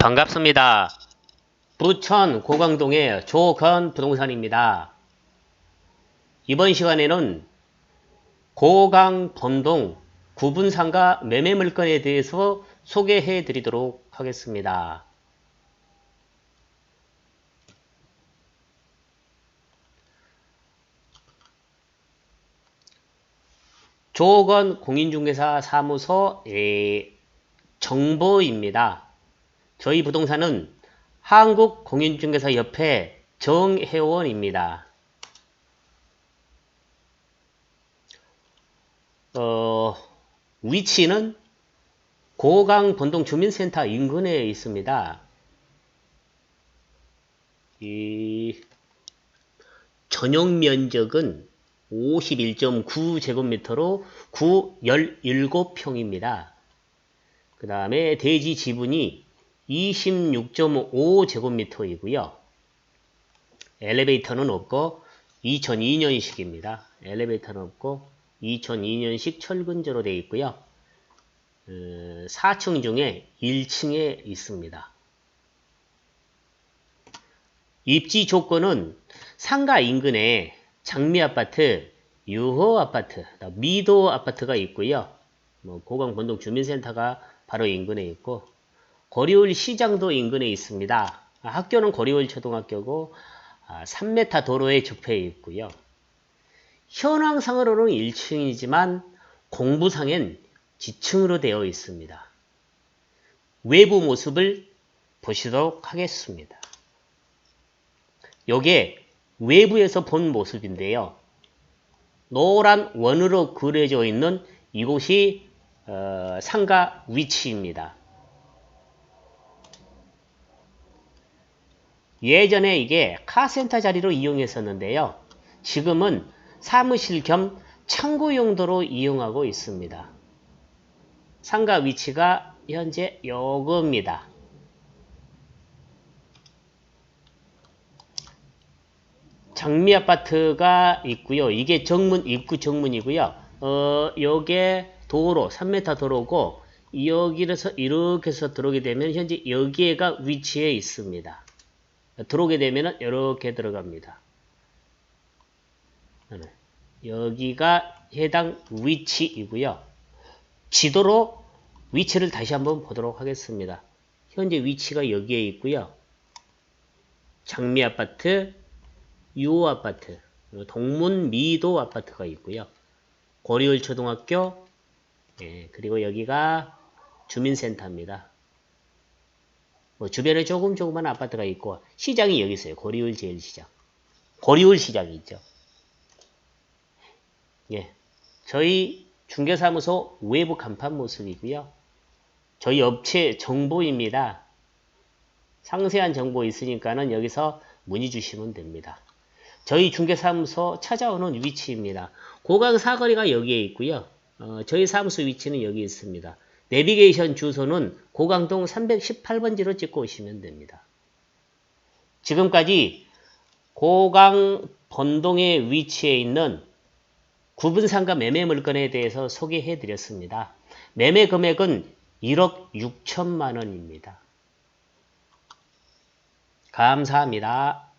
반갑습니다. 부천 고강동의 조건 부동산입니다. 이번 시간에는 고강 범동 구분상가 매매 물건에 대해서 소개해 드리도록 하겠습니다. 조건 공인중개사 사무소 의 정보입니다. 저희 부동산은 한국공인중개사협회 정회원입니다. 어, 위치는 고강 본동 주민센터 인근에 있습니다. 이 전용 면적은 51.9제곱미터로 9, 17평입니다. 그 다음에 대지 지분이 26.5제곱미터이고요. 엘리베이터는 없고 2002년식입니다. 엘리베이터는 없고 2002년식 철근조로 되어 있고요. 어, 4층 중에 1층에 있습니다. 입지 조건은 상가 인근에 장미 아파트, 유호 아파트, 미도 아파트가 있고요. 뭐 고강 본동 주민센터가 바로 인근에 있고 거리울 시장도 인근에 있습니다. 학교는 거리울 초등학교고 3m 도로에 접해 있고요. 현황상으로는 1층이지만 공부상엔 지층으로 되어 있습니다. 외부 모습을 보시도록 하겠습니다. 요게 외부에서 본 모습인데요. 노란 원으로 그려져 있는 이곳이 어, 상가 위치입니다. 예전에 이게 카센터 자리로 이용했었는데요. 지금은 사무실 겸 창고 용도로 이용하고 있습니다. 상가 위치가 현재 요겁니다. 장미 아파트가 있고요. 이게 정문 입구 정문이고요. 어, 요게 도로 3m 도로고 여기에서 이렇게 해서 들어오게 되면 현재 여기에가 위치에 있습니다. 들어오게 되면 이렇게 들어갑니다. 여기가 해당 위치이고요. 지도로 위치를 다시 한번 보도록 하겠습니다. 현재 위치가 여기에 있고요. 장미 아파트, 유 아파트, 동문 미도 아파트가 있고요. 고리울 초등학교, 예, 그리고 여기가 주민센터입니다. 뭐 주변에 조금 조그만 아파트가 있고 시장이 여기 있어요. 고리울 제일시장. 고리울 시장이 있죠. 예. 저희 중개사무소 외부 간판 모습이고요. 저희 업체 정보입니다. 상세한 정보 있으니까는 여기서 문의 주시면 됩니다. 저희 중개사무소 찾아오는 위치입니다. 고강 사거리가 여기에 있고요. 어, 저희 사무소 위치는 여기 있습니다. 내비게이션 주소는 고강동 318번지로 찍고 오시면 됩니다. 지금까지 고강 번동에 위치해 있는 구분상가 매매 물건에 대해서 소개해 드렸습니다. 매매 금액은 1억 6천만 원입니다. 감사합니다.